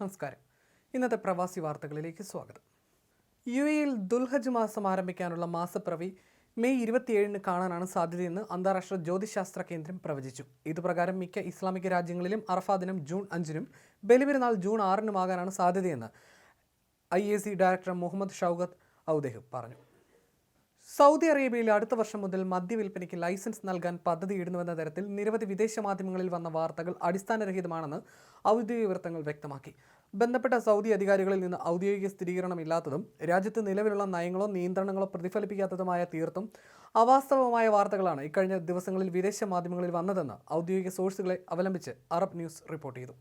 നമസ്കാരം. ഇന്നത്തെ പ്രവാസി വാർത്തകളിലേക്ക് സ്വാഗതം. യു എയിൽ ദുൽഹജ് മാസം ആരംഭിക്കാനുള്ള മാസപ്പിറവി മെയ് ഇരുപത്തിയേഴിന് കാണാനാണ് സാധ്യതയെന്ന് അന്താരാഷ്ട്ര ജ്യോതിശാസ്ത്ര കേന്ദ്രം പ്രവചിച്ചു. ഇതുപ്രകാരം മിക്ക ഇസ്ലാമിക രാജ്യങ്ങളിലും അറഫാ ദിനം ജൂൺ അഞ്ചിനും ബലിപെരുന്നാൾ ജൂൺ ആറിനുമാകാനാണ് സാധ്യതയെന്ന് I A C director Mohammad Shawkat Odeh പറഞ്ഞു. സൗദി അറേബ്യയിൽ അടുത്ത വർഷം മുതൽ മദ്യവിൽപ്പനയ്ക്ക് ലൈസൻസ് നൽകാൻ പദ്ധതിയിടുന്നുവെന്ന തരത്തിൽ നിരവധി വിദേശ മാധ്യമങ്ങളിൽ വന്ന വാർത്തകൾ അടിസ്ഥാനരഹിതമാണെന്ന് ഔദ്യോഗിക വൃത്തങ്ങൾ വ്യക്തമാക്കി. ബന്ധപ്പെട്ട സൗദി അധികാരികളിൽ നിന്ന് ഔദ്യോഗിക സ്ഥിരീകരണമില്ലാത്തതും രാജ്യത്ത് നിലവിലുള്ള നയങ്ങളോ നിയന്ത്രണങ്ങളോ പ്രതിഫലിപ്പിക്കാത്തതുമായ തീർത്തും അവാസ്തവമായ വാർത്തകളാണ് ഇക്കഴിഞ്ഞ ദിവസങ്ങളിൽ വിദേശ മാധ്യമങ്ങളിൽ വന്നതെന്ന് ഔദ്യോഗിക സോഴ്സുകളെ അവലംബിച്ച് അറബ് ന്യൂസ് റിപ്പോർട്ട് ചെയ്തു.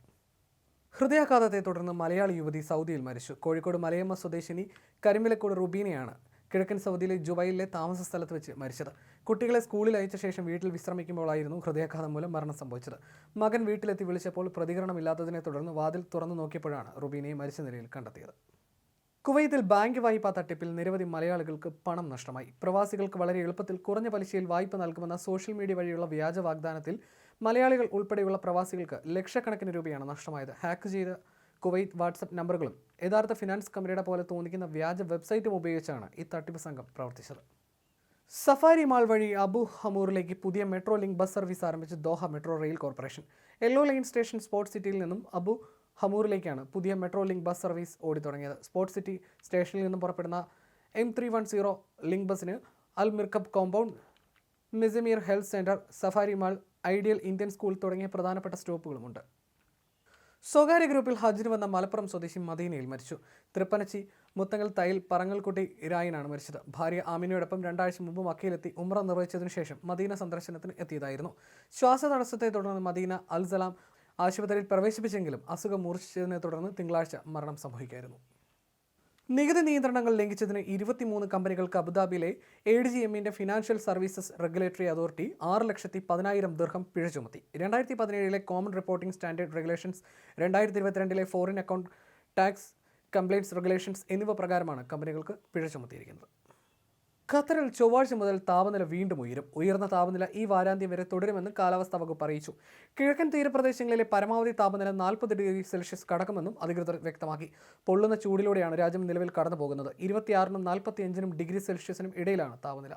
ഹൃദയാഘാതത്തെ തുടർന്ന് മലയാളി യുവതി സൗദിയിൽ മരിച്ചു. കോഴിക്കോട് മലയമ്മ സ്വദേശിനി കരിമ്പിലക്കോട് റുബീനയാണ് കിഴക്കൻ സൗദിയിലെ ജുബൈലിലെ താമസ സ്ഥലത്ത് വെച്ച് മരിച്ചത്. കുട്ടികളെ സ്കൂളിൽ അയച്ച ശേഷം വീട്ടിൽ വിശ്രമിക്കുമ്പോഴായിരുന്നു ഹൃദയാഘാതം മൂലം മരണം സംഭവിച്ചത്. മകൻ വീട്ടിലെത്തി വിളിച്ചപ്പോൾ പ്രതികരണമില്ലാത്തതിനെ തുടർന്ന് വാതിൽ തുറന്നു നോക്കിയപ്പോഴാണ് റുബീനയെ മരിച്ച നിലയിൽ കണ്ടെത്തിയത്. കുവൈത്തിൽ ബാങ്ക് വായ്പ തട്ടിപ്പിൽ നിരവധി മലയാളികൾക്ക് പണം നഷ്ടമായി. പ്രവാസികൾക്ക് വളരെ എളുപ്പത്തിൽ കുറഞ്ഞ പലിശയിൽ വായ്പ നൽകുമെന്ന സോഷ്യൽ മീഡിയ വഴിയുള്ള വ്യാജ വാഗ്ദാനത്തിൽ മലയാളികൾ ഉൾപ്പെടെയുള്ള പ്രവാസികൾക്ക് ലക്ഷക്കണക്കിന് രൂപയാണ് നഷ്ടമായത്. ഹാക്ക് ചെയ്ത കുവൈറ്റ് വാട്സപ്പ് നമ്പറുകളും യഥാർത്ഥ ഫിനാൻസ് കമ്പനിയുടെ പോലെ തോന്നിക്കുന്ന വ്യാജ വെബ്സൈറ്റും ഉപയോഗിച്ചാണ് ഈ തട്ടിപ്പ് സംഘം പ്രവർത്തിച്ചത്. സഫാരി മാൾ വഴി അബു ഹമൂറിലേക്ക് പുതിയ മെട്രോ ലിങ്ക് ബസ് സർവീസ് ആരംഭിച്ച് Doha metro rail corporation. Yellow line station sports സിറ്റിയിൽ നിന്നും അബു ഹമൂറിലേക്കാണ് പുതിയ മെട്രോ ലിങ്ക് ബസ് സർവീസ് ഓടിത്തുടങ്ങിയത്. സ്പോർട്സ് സിറ്റി സ്റ്റേഷനിൽ നിന്നും പുറപ്പെടുന്ന M three one zero link ബസ്സിന് Al Mirqab compound Mesaimeer health centre Safari mall ideal Indian school തുടങ്ങിയ പ്രധാനപ്പെട്ട സ്റ്റോപ്പുകളുമുണ്ട്. സ്വകാര്യ ഗ്രൂപ്പിൽ ഹജ്ജിന് വന്ന മലപ്പുറം സ്വദേശി മദീനയിൽ മരിച്ചു. തൃപ്പനച്ചി മുത്തങ്ങൽ തയ്യൽ പറങ്ങൽക്കുട്ടി ഇരായനാണ് മരിച്ചത്. ഭാര്യ ആമിനയോടൊപ്പം രണ്ടാഴ്ച മുമ്പ് മക്കയിലെത്തി ഉമ്ര നിർവഹിച്ചതിനു ശേഷം മദീന സന്ദർശനത്തിന് എത്തിയതായിരുന്നു. ശ്വാസതടസ്സത്തെ തുടർന്ന് മദീന അൽസലാം ആശുപത്രിയിൽ പ്രവേശിപ്പിച്ചെങ്കിലും അസുഖം മൂർച്ഛിച്ചതിനെ തുടർന്ന് തിങ്കളാഴ്ച മരണം സംഭവിക്കായിരുന്നു നികുതി നിയന്ത്രണങ്ങൾ ലംഘിച്ചതിന് ഇരുപത്തിമൂന്ന് കമ്പനികൾക്ക് അബുദാബിയിലെ എ ഡി ജി എമ്മിന്റെ ഫിനാൻഷ്യൽ സർവീസസ് റെഗുലേറ്ററി അതോറിറ്റി ആറ് ലക്ഷത്തി പതിനായിരം ദീർഘം പിഴ ചുമത്തി. രണ്ടായിരത്തി പതിനേഴിലെ കോമൺ റിപ്പോർട്ടിംഗ് സ്റ്റാൻഡേർഡ് റെഗുലേഷൻസ് രണ്ടായിരത്തി ഇരുപത്തിരണ്ടിലെ foreign account tax compliance regulations എന്നിവ പ്രകാരമാണ് കമ്പനികൾക്ക് പിഴ ചുമത്തിയിരിക്കുന്നത്. ഖത്തറിൽ ചൊവ്വാഴ്ച മുതൽ താപനില വീണ്ടും ഉയരും. ഉയർന്ന താപനില ഈ വാരാന്ത്യം വരെ തുടരുമെന്ന് കാലാവസ്ഥാ വകുപ്പ് അറിയിച്ചു. കിഴക്കൻ തീരപ്രദേശങ്ങളിലെ പരമാവധി താപനില നാൽപ്പത് ഡിഗ്രി സെൽഷ്യസ് കടക്കുമെന്നും അധികൃതർ വ്യക്തമാക്കി. പൊള്ളുന്ന ചൂടിലൂടെയാണ് രാജ്യം നിലവിൽ കടന്നു പോകുന്നത് ഇരുപത്തിയാറിനും നാൽപ്പത്തിയഞ്ചിനും ഡിഗ്രി സെൽഷ്യസിനും ഇടയിലാണ് താപനില.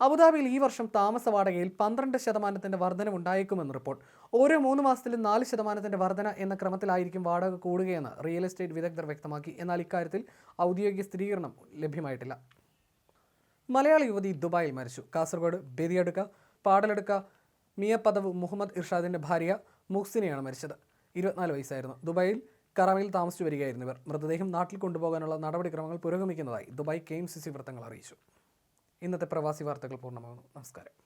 അബുദാബിയിൽ ഈ വർഷം താമസ വാടകയിൽ പന്ത്രണ്ട് ശതമാനത്തിന്റെ വർധനമുണ്ടായേക്കുമെന്ന് റിപ്പോർട്ട്. ഓരോ മൂന്ന് മാസത്തിലും നാല് ശതമാനത്തിന്റെ വർധന എന്ന ക്രമത്തിലായിരിക്കും വാടക കൂടുകയെന്ന് റിയൽ എസ്റ്റേറ്റ് വിദഗ്ധർ വ്യക്തമാക്കി. എന്നാൽ ഇക്കാര്യത്തിൽ ഔദ്യോഗിക സ്ഥിരീകരണം ലഭ്യമായിട്ടില്ല. മലയാളി യുവതി ദുബായിൽ മരിച്ചു. കാസർഗോഡ് ബെരിയടുക്ക പാടലെടുക്ക പദവ് മുഹമ്മദ് ഇർഷാദിന്റെ ഭാര്യ മുഹ്സിനെയാണ് മരിച്ചത്. ഇരുപത്തിനാല് വയസ്സായിരുന്നു. ദുബായിൽ കറാമയിൽ താമസിച്ചു വരികയായിരുന്നു ഇവർ. മൃതദേഹം നാട്ടിൽ കൊണ്ടുപോകാനുള്ള നടപടിക്രമങ്ങൾ പുരോഗമിക്കുന്നതായി Dubai K M C C വൃത്തങ്ങൾ അറിയിച്ചു. ഇന്നത്തെ പ്രവാസി വാർത്തകൾ പൂർണമാകുന്നു. നമസ്കാരം.